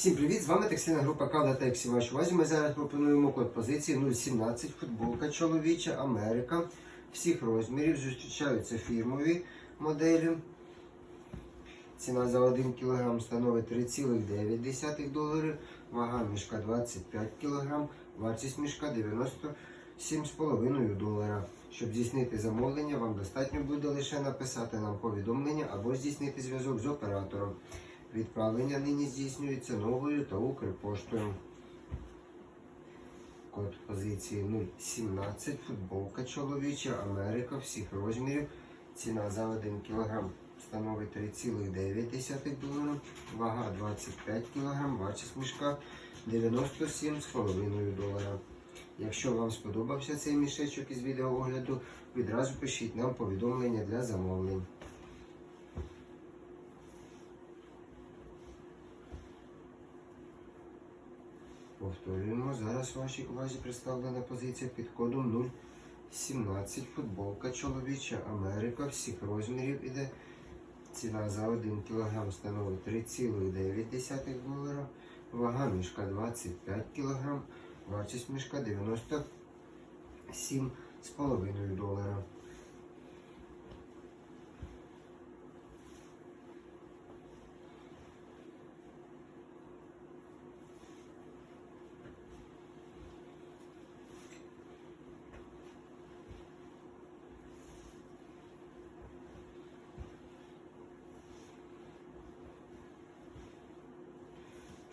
Всім привіт! З вами текстильна група Кавда Тексі. Вашій увазі ми зараз пропонуємо код позиції 017 футболка чоловіча Америка. Всіх розмірів зустрічаються фірмові моделі. Ціна за 1 кг становить 3,9 доларів, вага мішка 25 кг, вартість мішка 97,5 долара. Щоб здійснити замовлення, вам достатньо буде лише написати нам повідомлення або здійснити зв'язок з оператором. Відправлення нині здійснюється новою та Укрпоштою. Код позиції 017, футболка чоловіча, Америка всіх розмірів. Ціна за 1 кг становить 3,9 доларів, вага 25 кг, вартість мішка 97,5 долара. Якщо вам сподобався цей мішечок із відеоогляду, відразу пишіть нам повідомлення для замовлень. Повторюємо, зараз вашій увазі представлена позиція під кодом 017 футболка чоловіча. Америка. Всіх розмірів іде. Ціна за 1 кг становить 3,9 долара, вага мішка 25 кг, вартість мішка 97,5 долара.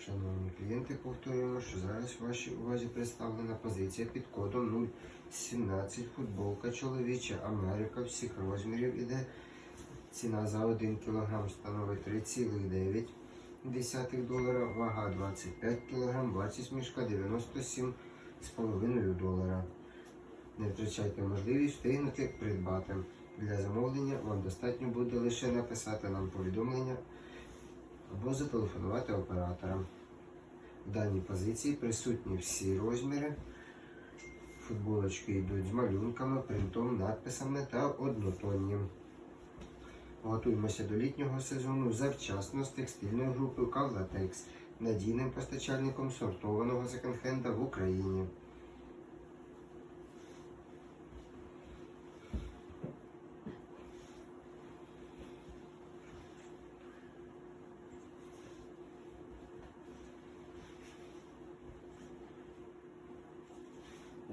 Шановні клієнти, повторюємо, що зараз в вашій увазі представлена позиція під кодом 017 футболка чоловіча Америка всіх розмірів іде. Ціна за 1 кг становить 3,9 долара, вага 25 кг, вартість мішка 97,5 долара. Не втрачайте можливість встигнути придбати. Для замовлення вам достатньо буде лише написати нам повідомлення або зателефонувати операторам. В даній позиції присутні всі розміри. Футболочки йдуть з малюнками, принтом, надписами та однотонні. Готуємося до літнього сезону завчасно з текстильною групою Кавлатекс, надійним постачальником сортованого секонд-хенда в Україні.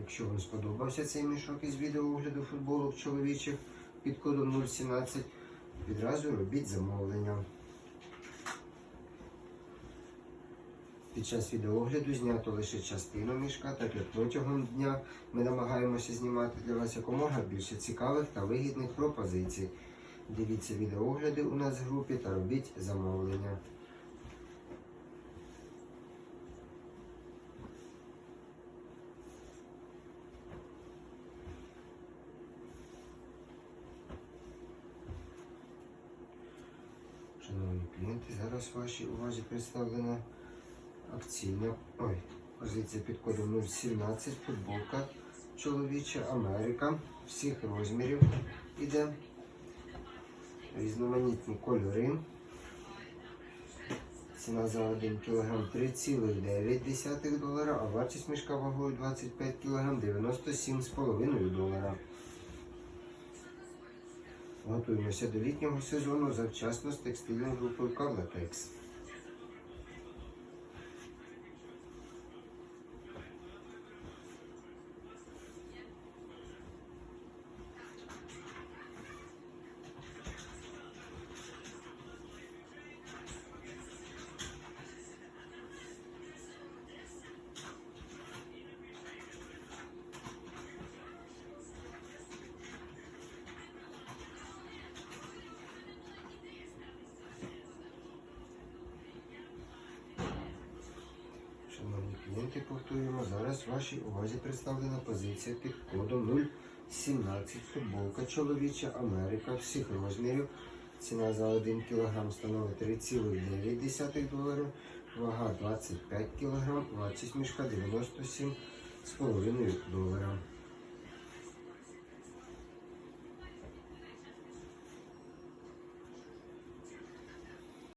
Якщо вам сподобався цей мішок із відеоогляду футболок чоловічих під кодом 017, відразу робіть замовлення. Під час відеоогляду знято лише частину мішка, так як протягом дня ми намагаємося знімати для вас якомога більше цікавих та вигідних пропозицій. Дивіться відеоогляди у нас в групі та робіть замовлення. Шановні клієнти, зараз вашій увазі представлена акційна ой, позиція під кодом 017, футболка чоловіча Америка всіх розмірів іде. Різноманітні кольори. Ціна за 1 кг 3,9 долара, а вартість мішка вагою 25 кг 97,5 долара. Готуємося до літнього сезону завчасно з текстильною групою Кавлатекс. Клієнти, повторюємо, зараз вашій увазі представлена позиція під кодом 017 футболка чоловіча Америка всіх розмірів. Ціна за 1 кг становить 3,9 доларів, вага 25 кг, вартість мішка 97,5 долара.